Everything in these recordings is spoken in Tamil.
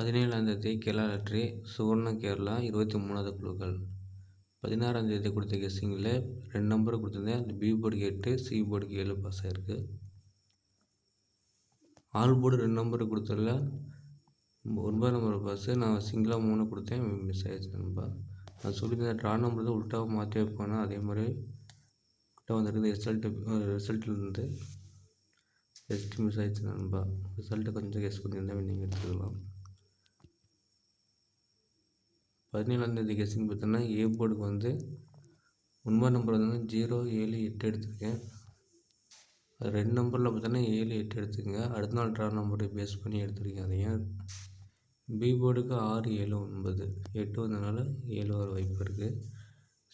பதினேழாந்தேதி கேரளா லாட்ரி சுவர்ண கேரளா இருபத்தி மூணாவது குழுக்கள். பதினாறாந்தேதி கொடுத்த கெஸ்ஸிங்கில் ரெண்டு நம்பர் கொடுத்துருந்தேன். அந்த பி போர்டுக்கு எட்டு சி போர்டுக்கு ஏழு பாஸ் ஆகிருக்கு ஆல் போர்டு ரெண்டு நம்பர் கொடுத்ததில் ஒன்பது நம்பர் பாஸு நான் சிங்கிளாக மூணு கொடுத்தேன். மிஸ் ஆகிடுச்சு நண்பா. நான் சொல்லியிருந்தேன் ட்ரா நம்பர் தான் உல்ட்டாக மாற்றி வைப்பேன்? அதே மாதிரி உல்ட்டா வந்துருக்குது. ரிசல்ட்டு ரிசல்ட்லேருந்து ஜஸ்ட் மிஸ் ஆகிடுச்சு நண்பா. ரிசல்ட்டை கொஞ்சம் கெஸ் பண்ணியிருந்தேன் நீங்கள் எடுத்துக்கலாம். பதினேழாந்தேதி கெஸ்ஸிங் பார்த்தோன்னா ஏ போர்டுக்கு வந்து ஒன்பது நம்பர் வந்து ஜீரோ ஏழு எட்டு எடுத்திருக்கேன். அது ரெண்டு நம்பரில் பார்த்தோன்னா ஏழு எட்டு எடுத்துக்கங்க. அடுத்த நாள் ட்ரா நம்பரை பேஸ் பண்ணி எடுத்துருக்கேன் அது ஏன் பி போர்டுக்கு ஆறு ஏழு ஒன்பது. எட்டு வந்ததுனால ஏழு வர வாய்ப்பு இருக்குது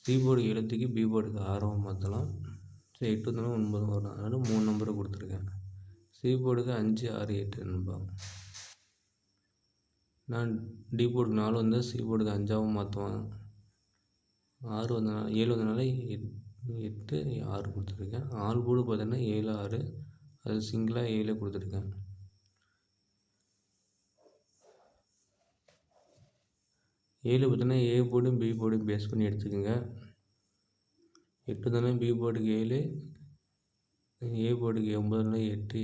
சி போர்டு எழுத்துக்கு பி போர்டுக்கு ஆறாக மாற்றலாம் ஸோ எட்டு வந்தாலும் ஒன்பது வரும். அதனால் மூணு நம்பரை கொடுத்துருக்கேன். சி போர்டுக்கு அஞ்சு ஆறு எட்டு நம்பர் நான் டி போர்டுக்கு நாலு வந்தால் சி போர்டுக்கு அஞ்சாகவும் மாற்றுவேன் ஆறு வந்தனால ஏழு வந்தனால எட்டு ஆறு கொடுத்துருக்கேன். ஆள் போர்டு பார்த்தீங்கன்னா ஏழு ஆறு. அது சிங்கிளாக ஏழு கொடுத்துருக்கேன். ஏழு பார்த்தீங்கன்னா ஏ போர்டும் பி போர்டும் பேஸ் பண்ணி எடுத்துக்கோங்க. எட்டு தானே பி போர்டுக்கு ஏழு ஏ போர்டுக்கு ஒம்பதுனா எட்டு.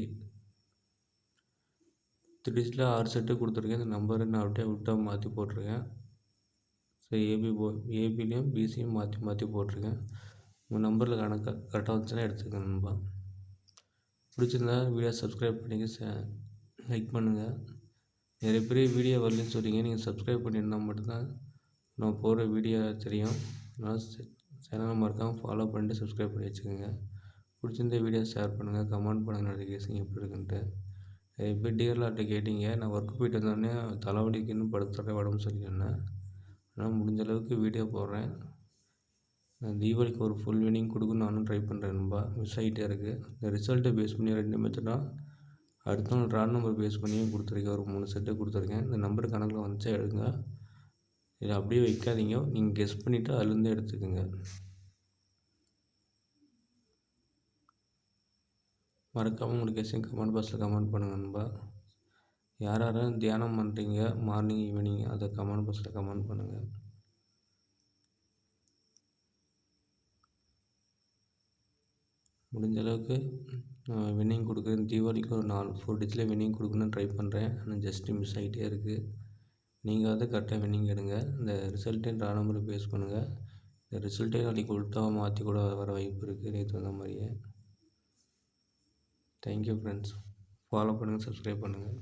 த்ரீஸில் ஆறு செட்டு கொடுத்துருக்கேன். இந்த நம்பரை நான் அப்படியே விட்டா மாற்றி போட்டிருக்கேன். ஸோ ஏபி போ ஏபிலையும் பிசியும் மாற்றி மாற்றி போட்டிருக்கேன். உங்கள் நம்பரில் கணக்காக கரெக்டாக வந்துச்சுன்னா எடுத்துக்கங்க நண்பா. பிடிச்சிருந்தா வீடியோ சப்ஸ்கிரைப் பண்ணிங்க லைக் பண்ணுங்கள் நிறைய பேர் வீடியோ வரலன்னு சொல்கிறீங்க நீங்கள் சப்ஸ்கிரைப் பண்ணியிருந்தால் மட்டும்தான் நான் போடுற வீடியோ தெரியும். அதனால் சேனலை மறக்காமல் ஃபாலோ பண்ணிட்டு சப்ஸ்கிரைப் பண்ணி வச்சுக்கோங்க. பிடிச்சிருந்த வீடியோ ஷேர் பண்ணுங்கள் கமெண்ட் பண்ணுங்கள் நோட்டிஃபிகேஷன் எப்படி இருக்குன்ட்டு. இப்போ டிஆர்ஆர்கிட்ட கேட்டீங்க. நான் ஒர்க்கு போயிட்டு வந்தோடனே தலைவலிக்குன்னு படுத்துறேன் உடம்பு சரியில்லைன்னு. ஆனால் முடிஞ்ச அளவுக்கு வீடியோ போடுறேன். தீபாவளிக்கு ஒரு ஃபுல் வினிங் கொடுக்கணும் நானும் ட்ரை பண்ணுறேன் நண்பா. மிஸ் ஆகிட்டே இருக்குது இந்த ரிசல்ட்டை பேஸ் பண்ணி ரெண்டு மெத்தடாக அடுத்த நாள் ட்ரா நம்பர் பேஸ் பண்ணியும் கொடுத்துருக்கேன். ஒரு மூணு செட்டு கொடுத்துருக்கேன். இந்த நம்பர் கணக்கில் வந்துச்சா எடுங்க. இதை அப்படியே வைக்காதீங்க. நீங்கள் கெஸ் பண்ணிவிட்டு அதுலேருந்து எடுத்துக்கோங்க. மறக்காமல் உங்களுக்கு கெஸ்ஸிங் கமெண்ட் பாக்ஸில் கமெண்ட் பண்ணுங்கள் நண்பா. யார் யாரும் தியானம் பண்ணுறீங்க மார்னிங் ஈவினிங் அதை கமெண்ட் பாக்ஸில் கமெண்ட் பண்ணுங்கள் முடிஞ்ச அளவுக்கு வின்னிங் கொடுக்குறேன். தீபாவளிக்கு ஒரு நாலு ஃபோர் டிஜில் வின்னிங் கொடுக்கணும்னு ட்ரை பண்ணுறேன் ஆனால் ஜஸ்ட்டு மிஸ் ஆகிட்டே இருக்குது நீங்கள் வந்து கரெக்டாக வின்னிங் எடுங்க. இந்த ரிசல்ட்டையும் ட்ரா பேஸ் பண்ணுங்கள் இந்த ரிசல்ட்டே நாளைக்கு உள்ட்டாக மாற்றி கூட வர வாய்ப்பு இருக்குது நேற்று வந்த மாதிரியே. தேங்க்யூ ஃப்ரெண்ட்ஸ் ஃபாலோ பண்ணுங்கள் சப்ஸ்கிரைப் பண்ணுங்கள்